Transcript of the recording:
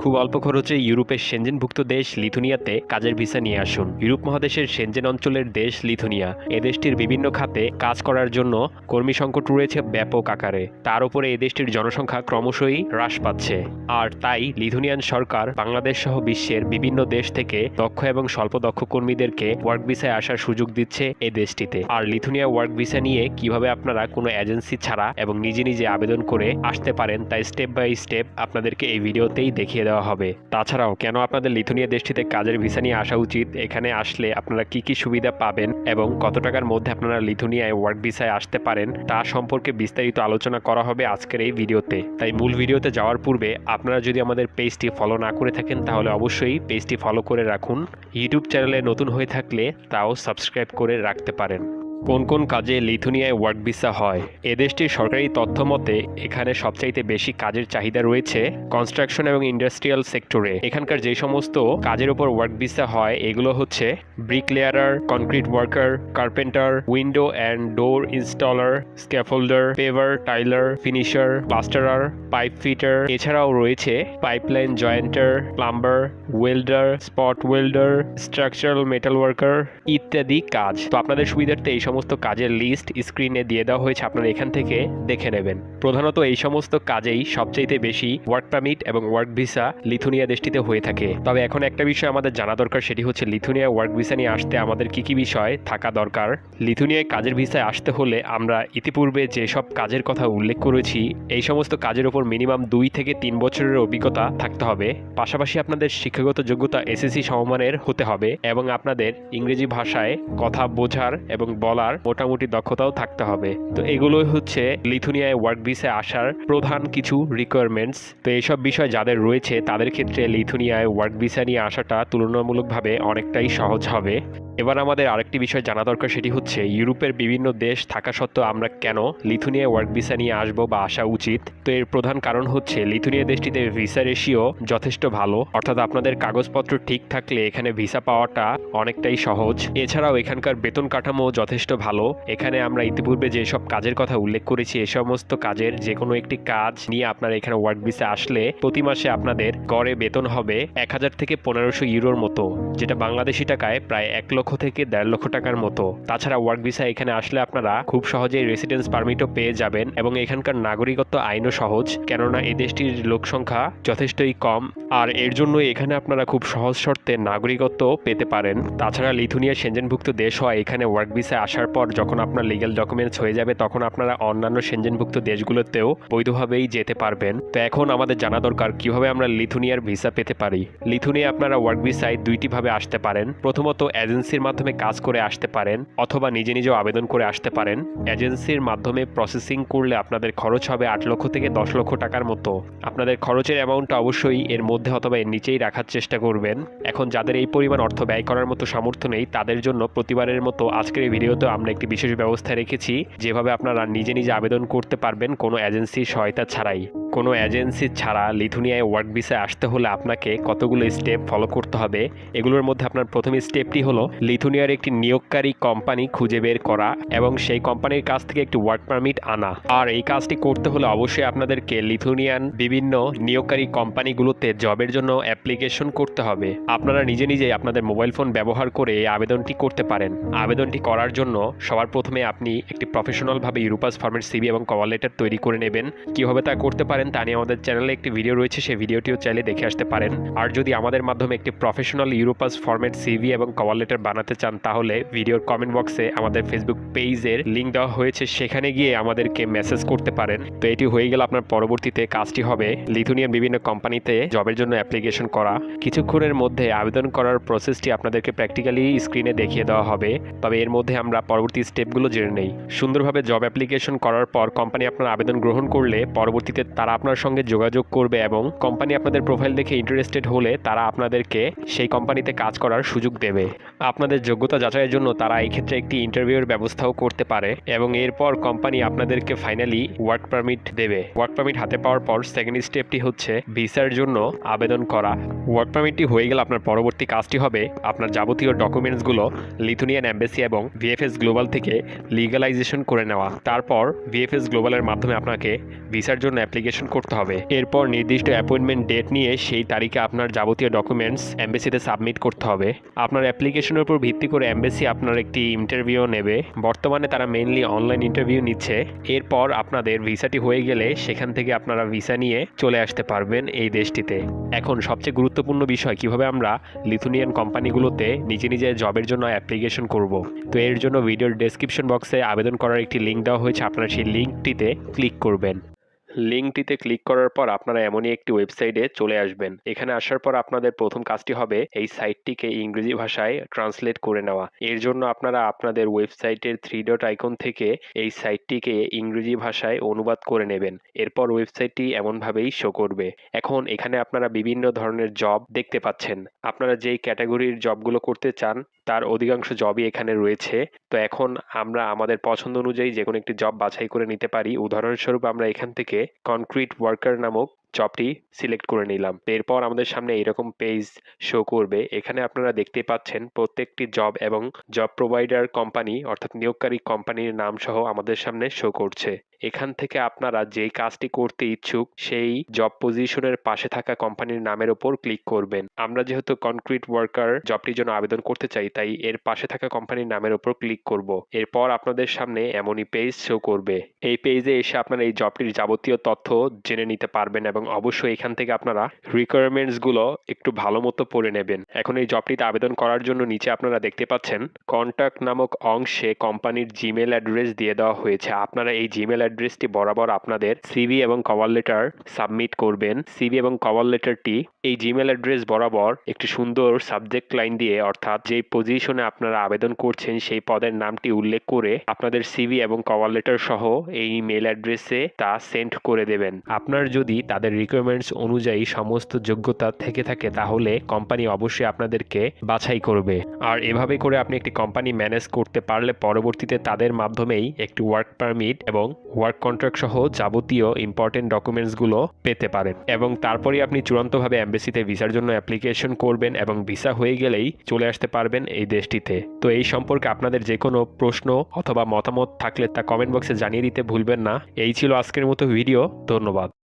খুব অল্প খরচে ইউরোপের সেনজেনভুক্ত দেশ লিথুনিয়াতে কাজের ভিসা নিয়ে আসুন। ইউরোপ মহাদেশের সেনজেন অঞ্চলের দেশ লিথুনিয়া। এ দেশটির বিভিন্ন খাতে কাজ করার জন্য কর্মী সংকট রয়েছে ব্যাপক আকারে। তার উপরে এ দেশটির জনসংখ্যা ক্রমশই হ্রাস পাচ্ছে। আর তাই লিথুনিয়ান সরকার বাংলাদেশ সহ বিশ্বের বিভিন্ন দেশ থেকে দক্ষ এবং স্বল্প দক্ষ কর্মীদেরকে ওয়ার্ক ভিসায় আসার সুযোগ দিচ্ছে এই দেশটিতে। আর লিথুনিয়া ওয়ার্ক ভিসা নিয়ে কীভাবে আপনারা কোনো এজেন্সি ছাড়া এবং নিজে নিজে আবেদন করে আসতে পারেন তাই স্টেপ বাই স্টেপ আপনাদেরকে এই ভিডিওতেই দেখিয়ে দেওয়া হবে। তাছাড়াও, কেন আপনাদের লিথুনিয়া দেশটিতে কাজের ভিসা নিয়ে আসা উচিত? এখানে আসলে আপনারা কি কি সুবিধা পাবেন এবং কত টাকার মধ্যে আপনারা লিথুনিয়ায় ওয়ার্ক ভিসায় আসতে পারেন, তা সম্পর্কে বিস্তারিত আলোচনা করা হবে আজকের এই ভিডিওতে। তাই মূল ভিডিওতে যাওয়ার পূর্বে আপনারা যদি আমাদের পেজটি ফলো না করে থাকেন, তাহলে অবশ্যই পেজটি ফলো করে রাখুন। ইউটিউব চ্যানেলে নতুন হয়ে থাকলে তাও সাবস্ক্রাইব করে রাখতে পারেন। কোন কোন কাজে লিথুনিয়ায় ওয়ার্ক ভিসা হয়? এ দেশটির সরকারি তথ্য মতে, এখানে সবচাইতে বেশি কাজের চাহিদা রয়েছে কনস্ট্রাকশন এবং ইন্ডাস্ট্রিয়াল সেক্টরে। এখানকার যে সমস্ত কাজের উপর ওয়ার্ক ভিসা হয়, এগুলো হচ্ছে brick layer concrete worker, carpenter, window and door installer, scaffolder, paver, tiler, finisher, plasterer, pipe fitter. এছাড়াও রয়েছে pipeline jointer, plumber, welder, spot welder, structural metal worker ইত্যাদি কাজ। তো আপনাদের সুবিধার্থে এই সমস্ত কাজের লিস্ট স্ক্রিনে দিয়ে দেওয়া হয়েছে, আপনারা এখান থেকে দেখে নেবেন। প্রধানত এই সমস্ত কাজেই সবচাইতে বেশি ওয়ার্ক পারমিট এবং ওয়ার্ক ভিসা লিথুনিয়া দেশটিতে হয়ে থাকে। তবে এখন একটা বিষয় আমাদের জানা দরকার, সেটি হচ্ছে লিথুনিয়া ওয়ার্ক ভিসা নিয়ে আসতে আমাদের কি কি বিষয় থাকা দরকার? লিথুনিয়ায় কাজের ভিসায় আসতে হলে আমরা ইতিপূর্বে যেসব কাজের কথা উল্লেখ করেছি, এই সমস্ত কাজের উপর মিনিমাম দুই থেকে তিন বছরের অভিজ্ঞতা থাকতে হবে। পাশাপাশি আপনাদের শিক্ষাগত যোগ্যতা এসএসসি সমমানের হতে হবে এবং আপনাদের ইংরেজি ভাষায় কথা বোঝার এবং বলার মোটামুটি দক্ষতাও থাকতে হবে। তো এগুলো হচ্ছে লিথুনিয়ায় ওয়ার্ক ভিসে আসার প্রধান কিছু রিকোয়ারমেন্টস তো এইসব বিষয় যাদের রয়েছে, তাদের ক্ষেত্রে লিথুনিয়ায় ওয়ার্ক ভিসা নিয়ে আসাটা তুলনামূলকভাবে অনেকটাই সহজ হবে। এবার আমাদের আরেকটি বিষয় জানা দরকার, সেটি হচ্ছে ইউরোপের বিভিন্ন দেশ থাকা সত্ত্বেও আমরা কেন লিথুনিয়া ওয়ার্ক ভিসা নিয়ে আসব বা আসা উচিত? তো এর প্রধান কারণ হচ্ছে লিথুনিয়া দেশটিতে ভিসা রেশিও যথেষ্ট ভালো। অর্থাৎ আপনাদের কাগজপত্র ঠিক থাকলে এখানে ভিসা পাওয়াটা অনেকটাই সহজ। এছাড়াও এখানকার বেতন কাঠামো যথেষ্ট ভালো। এখানে আমরা ইতিপূর্বে যেসব কাজের কথা উল্লেখ করেছি, এ সমস্ত কাজের যে কোনো একটি কাজ নিয়ে আপনারা এখানে ওয়ার্ক ভিসা আসলে প্রতি মাসে আপনাদের গড়ে বেতন হবে এক হাজার থেকে পনেরোশো ইউরোর মতো, যেটা বাংলাদেশি টাকায় প্রায় এক লক্ষ থেকে দেড় লক্ষ টাকার মতো। তাছাড়া ওয়ার্ক ভিসা এখানে আসলে আপনারা খুব সহজেই রেসিডেন্স পারমিটও পেয়ে যাবেন এবং এখানকার নাগরিকত্ব আইনও সহজ, কেননা এই দেশটির লোক সংখ্যা যথেষ্টই কম। আর এর জন্য এখানে আপনারা খুব সহজ শর্তে নাগরিকত্ব পেতে পারেন। তাছাড়া লিথুনিয়া সেনজেনভুক্ত দেশ হয় এখানে ওয়ার্ক ভিসা আসার পর যখন আপনার লিগ্যাল ডকুমেন্টস হয়ে যাবে, তখন আপনারা অন্যান্য সেনজেনভুক্ত দেশগুলোতেও বৈধভাবেই যেতে পারবেন। তো এখন আমাদের জানা দরকার, কীভাবে আমরা লিথুনিয়ার ভিসা পেতে পারি? লিথুনিয়া আপনারা ওয়ার্ক ভিসায় দুইটি ভাবে আসতে পারেন। প্রথমত এজেন্সির মাধ্যমে কাজ করে আসতে পারেন অথবা নিজে নিজেও আবেদন করে আসতে পারেন। এজেন্সির মাধ্যমে প্রসেসিং করলে আপনাদের খরচ হবে আট লক্ষ থেকে দশ লক্ষ টাকার মতো। আপনাদের খরচের অ্যামাউন্টটা অবশ্যই এর মধ্যে অথবা এর নিচেই রাখার চেষ্টা করবেন। এখন যাদের এই পরিমাণ অর্থ ব্যয় করার মতো সামর্থ্য নেই, তাদের জন্য প্রতিবারের মতো আজকের এই ভিডিওতে আমরা একটি বিশেষ ব্যবস্থা রেখেছি, যেভাবে আপনারা নিজে নিজে আবেদন করতে পারবেন কোনো এজেন্সির সহায়তা ছাড়াই। কোনো এজেন্সি ছাড়া লিথুনিয়ায় ওয়ার্ক ভিসায় আসতে হলে আপনাকে কতগুলো স্টেপ ফলো করতে হবে? এগুলোর মধ্যে আপনার প্রথম স্টেপটি হলো লিথুনিয়ার একটি নিয়োগকারী কোম্পানি খুঁজে বের করা এবং সেই কোম্পানির কাছ থেকে একটি ওয়ার্ক পারমিট আনা। আর এই কাজটি করতে হলে অবশ্যই আপনাদেরকে লিথুনিয়ান বিভিন্ন নিয়োগকারী কোম্পানিগুলোতে জবের জন্য অ্যাপ্লিকেশন করতে হবে। আপনারা নিজে নিজেই আপনাদের মোবাইল ফোন ব্যবহার করে এই আবেদনটি করতে পারেন। আবেদনটি করার জন্য সবার প্রথমে আপনি একটি প্রফেশনালভাবে ইউরোপাস ফর্মেট সিবি এবং কভার লেটার তৈরি করে নেবেন। কীভাবে তা করতে পারেন তা নিয়ে আমাদের চ্যানেলে একটি ভিডিও রয়েছে, সেই ভিডিওটিও চাইলে দেখে আসতে পারেন। আর যদি আমাদের মাধ্যমে একটি প্রফেশনাল ইউরোপাস ফর্মেট সিভি এবং কভার লেটার বানাতে চান, তাহলে ভিডিওর কমেন্ট বক্সে আমাদের ফেসবুক পেজের লিঙ্ক দেওয়া হয়েছে, সেখানে গিয়ে আমাদেরকে মেসেজ করতে পারেন। তো এটি হয়ে গেলে আপনার পরবর্তীতে কাজটি হবে লিথুনিয়ান বিভিন্ন কোম্পানিতে জবের জন্য অ্যাপ্লিকেশন করা। কিছুক্ষণের মধ্যে আবেদন করার প্রসেসটি আপনাদেরকে প্র্যাকটিক্যালি স্ক্রিনে দেখিয়ে দেওয়া হবে। তবে এর মধ্যে আমরা পরবর্তী স্টেপগুলো জেনে নেই। সুন্দরভাবে জব অ্যাপ্লিকেশন করার পর কোম্পানি আপনার আবেদন গ্রহণ করলে পরবর্তীতে তারা আপনার সঙ্গে যোগাযোগ করবে এবং কোম্পানি আপনাদের প্রোফাইল দেখে ইন্টারেস্টেড হলে তারা আপনাদেরকে সেই কোম্পানিতে কাজ করার সুযোগ দেবে। আপনাদের যোগ্যতা যাচাইয়ের জন্য তারা এই ক্ষেত্রে একটি ইন্টারভিউর ব্যবস্থাও করতে পারে এবং এরপর কোম্পানি আপনাদেরকে ফাইনালি ওয়ার্ক পারমিট দেবে। ওয়ার্ক পারমিট হাতে পাওয়ার পর সেকেন্ড স্টেপটি হচ্ছে ভিসার জন্য আবেদন করা। ওয়ার্ক পারমিটটি হয়ে গেলে আপনার পরবর্তী কাজটি হবে আপনার যাবতীয় ডকুমেন্টসগুলো লিথুনিয়ান অ্যাম্বাসি এবং ভিএফএস গ্লোবাল থেকে লিগালাইজেশন করে নেওয়া। তারপর ভিএফএস গ্লোবালের মাধ্যমে আপনাকে ভিসার জন্য অ্যাপ্লিকেশন অ্যাপ্লিকেশন করতে হবে। এরপর নির্দিষ্ট অ্যাপয়েন্টমেন্ট ডেট নিয়ে সেই তারিখে আপনার যাবতীয় ডকুমেন্টস এমবেসিতে সাবমিট করতে হবে। আপনার অ্যাপ্লিকেশনের উপর ভিত্তি করে এমবেসি আপনার একটি ইন্টারভিউ নেবে। বর্তমানে তারা মেইনলি অনলাইন ইন্টারভিউ নিচ্ছে। এরপর আপনাদের ভিসাটি হয়ে গেলে সেখান থেকে আপনারা ভিসা নিয়ে চলে আসতে পারবেন এই দেশটিতে। এখন সবচেয়ে গুরুত্বপূর্ণ বিষয়, কীভাবে আমরা লিথুনিয়ান কোম্পানিগুলোতে নিজে নিজে জবের জন্য অ্যাপ্লিকেশন করব। তো এর জন্য ভিডিওর ডেসক্রিপশন বক্সে আবেদন করার একটি লিঙ্ক দেওয়া হয়েছে। আপনারা সেই লিঙ্কটিতে ক্লিক করবেন। লিঙ্কটিতে ক্লিক করার পর আপনারা এমনই একটি ওয়েবসাইটে চলে আসবেন। এখানে আসার পর আপনাদের প্রথম কাজটি হবে এই সাইটটিকে ইংরেজি ভাষায় ট্রান্সলেট করে নেওয়া। এর জন্য আপনারা আপনাদের ওয়েবসাইটের থ্রি ডট আইকন থেকে এই সাইটটিকে ইংরেজি ভাষায় অনুবাদ করে নেবেন। এরপর ওয়েবসাইটটি এমনভাবেই শো করবে। এখন এখানে আপনারা বিভিন্ন ধরনের জব দেখতে পাচ্ছেন। আপনারা যেই ক্যাটাগরির জবগুলো করতে চান তার অধিকাংশ জবই এখানে রয়েছে। তো এখন আমরা আমাদের পছন্দ অনুযায়ী যে কোনো একটি জব বাছাই করে নিতে পারি। উদাহরণস্বরূপ আমরা এখান থেকে কনক্রিট ওয়ার্কার নামক জবটি সিলেক্ট করে নিলাম। এরপর আমাদের সামনে এরকম পেজ শো করবে। এখানে আপনারা দেখতে পাচ্ছেন প্রত্যেকটি জব এবং জব প্রোভাইডার কোম্পানি অর্থাৎ নিয়োগকারী কোম্পানির নাম সহ আমাদের সামনে শো করছে। এখান থেকে আপনারা যেই কাজটি করতে ইচ্ছুক, সেই জব পজিশনের পাশে থাকা কোম্পানির নামের ওপর ক্লিক করবেন। আমরা যেহেতু কনক্রিট ওয়ার্কার জবটির জন্য আবেদন করতে চাই, তাই এর পাশে থাকা কোম্পানির নামের ওপর ক্লিক করব। এরপর আপনাদের সামনে এমনই পেজ শো করবে। এই পেজে এসে আপনারা এই জবটির যাবতীয় তথ্য জেনে নিতে পারবেন এবং অবশ্যই এখান থেকে আপনারা রিকোয়ারমেন্টসগুলো একটু ভালো মতো পড়ে নেবেন। এখন এই জবটিতে আবেদন করার জন্য নিচে আপনারা দেখতে পাচ্ছেন কন্ট্যাক্ট নামক অংশে কোম্পানির জিমেল অ্যাড্রেস দিয়ে দেওয়া হয়েছে। আপনারা এই জিমেল অ্যাড্রেসটি বরাবর আপনাদের সিভি এবং কভার লেটার সাবমিট করবেন। সিভি এবং কভার লেটারটি এই জিমেল অ্যাড্রেস বরাবর একটি সুন্দর সাবজেক্ট লাইন দিয়ে, অর্থাৎ যেই পজিশনে আপনারা আবেদন করছেন, সেই পদের নামটি উল্লেখ করে আপনাদের সিভি এবং কভার লেটার সহ এই মেল অ্যাড্রেসে তা সেন্ড করে দেবেন। আপনার যদি তাদের রিকোয়ারমেন্টস অনুযায়ী সমস্ত যোগ্যতা থেকে থাকে, তাহলে কোম্পানি অবশ্যই আপনাদেরকে বাছাই করবে। আর এভাবে করে আপনি একটি কোম্পানি ম্যানেজ করতে পারলে পরবর্তীতে তাদের মাধ্যমেই একটি ওয়ার্ক পারমিট এবং ওয়ার্ক কন্ট্রাক্ট সহ যাবতীয় ইম্পর্টেন্ট ডকুমেন্টসগুলো পেতে পারেন এবং তারপরে আপনি চূড়ান্তভাবে অ্যাম্বাসিতে ভিসার জন্য অ্যাপ্লিকেশন করবেন এবং ভিসা হয়ে গেলেই চলে আসতে পারবেন এই দেশটিতে। তো এই সম্পর্কে আপনাদের যে কোনো প্রশ্ন অথবা মতামত থাকলে তা কমেন্ট বক্সে জানিয়ে দিতে ভুলবেন না। এই ছিল আজকের মতো ভিডিও ধন্যবাদ।